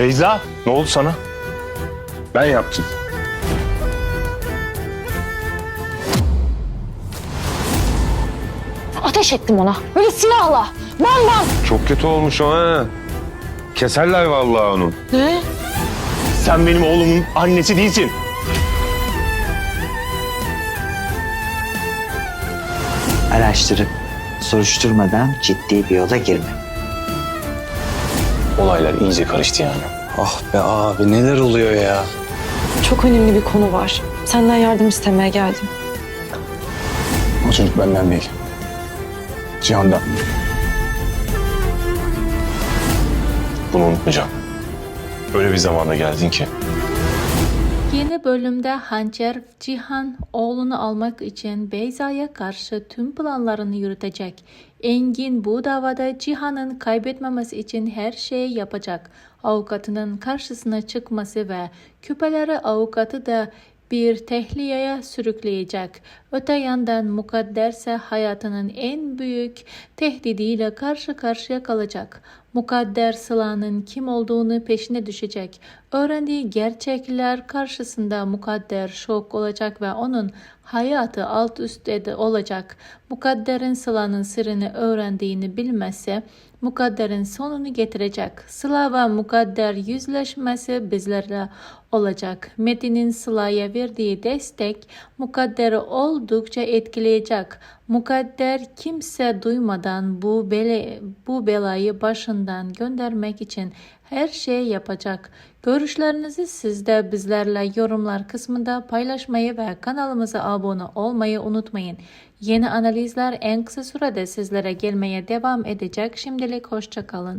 Beyza ne oldu sana? Ben yaptım. Ateş ettim ona. Böyle silahla. Bam bam. Çok kötü olmuş o ha. Keserler vallahi onu. Ne? Sen benim oğlumun annesi değilsin. Araştırıp soruşturmadan ciddi bir yola girme. Olaylar iyice karıştı yani. Ah be abi neler oluyor ya? Çok önemli bir konu var. Senden yardım istemeye geldim. O çocuk benden değil. Cihan'dan. Bunu unutmayacağım. Öyle bir zamanda geldin ki. Yeni bölümde Hançer Cihan oğlunu almak için Beyza'ya karşı tüm planlarını yürütecek. Engin bu davada Cihan'ın kaybetmemesi için her şeyi yapacak. Avukatının karşısına çıkması ve küpeleri avukatı da bir tehlikeye sürükleyecek. Öte yandan Mukadderse hayatının en büyük tehdidiyle karşı karşıya kalacak. Mukadder Sıla'nın kim olduğunu peşine düşecek. Öğrendiği gerçekler karşısında Mukadder şok olacak ve onun hayatı alt üst ede- olacak. Mukadder'in Sıla'nın sırrını öğrendiğini bilmezse Mukadder'in sonunu getirecek. Sıla ve Mukadder yüzleşmesi bizlerle olacak. Metin'in Sıla'ya verdiği destek Mukadder'i oldukça etkileyecek. Mukadder kimse duymadan bu bele, bu belayı başından göndermek için her şey yapacak. Görüşlerinizi siz de bizlerle yorumlar kısmında paylaşmayı ve kanalımıza abone olmayı unutmayın. Yeni analizler en kısa sürede sizlere gelmeye devam edecek. Şimdilik hoşçakalın.